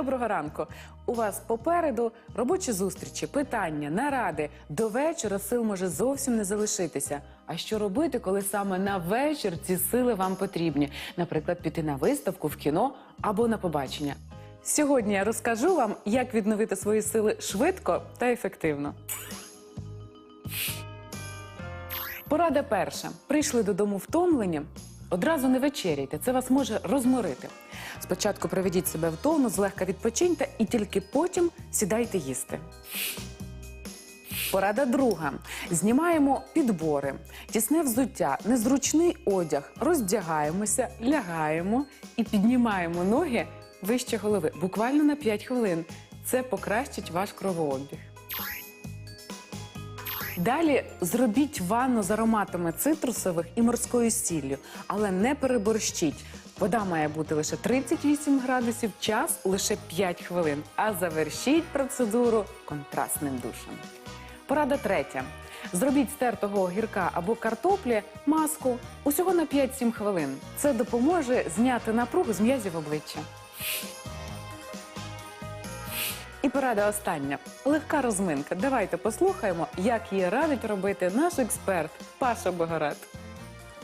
Доброго ранку. У вас попереду робочі зустрічі, питання, наради. До вечора сил може зовсім не залишитися. А що робити, коли саме на вечір ці сили вам потрібні? Наприклад, піти на виставку, в кіно або на побачення. Сьогодні я розкажу вам, як відновити свої сили швидко та ефективно. Порада перша. Прийшли додому втомлені. Одразу не вечеряйте, це вас може розморити. Спочатку приведіть себе в тонус, злегка відпочиньте і тільки потім сідайте їсти. Порада друга. Знімаємо підбори, тісне взуття, незручний одяг, роздягаємося, лягаємо і піднімаємо ноги вище голови. Буквально на 5 хвилин. Це покращить ваш кровообіг. Далі зробіть ванну з ароматами цитрусових і морською сіллю, але не переборщіть. Вода має бути лише 38 градусів, час лише 5 хвилин. А завершіть процедуру контрастним душем. Порада третя. Зробіть з тертого огірка або картоплі маску усього на 5-7 хвилин. Це допоможе зняти напругу з м'язів обличчя. І порада остання легка розминка. Давайте послухаємо, як її радить робити наш експерт Паша Богорат.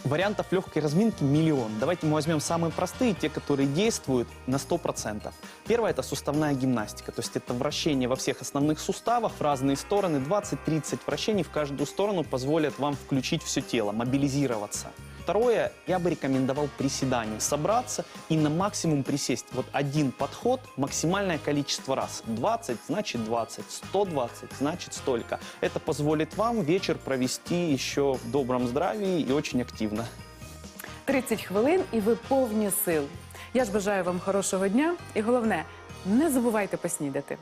Вариантов легкой разминки миллион. Давайте мы возьмем самые простые, те, которые действуют на 100%. Первое – это суставная гимнастика, то есть это вращение во всех основных суставах в разные стороны. 20-30 вращений в каждую сторону позволят вам включить все тело, мобилизироваться. Второе, я бы рекомендовал приседание. Собраться и на максимум присесть. Вот один подход, максимальное количество раз. 20 значит 20, 120 значит столько. Это позволит вам вечер провести еще в добром здравии и очень активно. 30 хвилин і ви повні сил. Я ж бажаю вам хорошого дня і головне, не забувайте поснідати.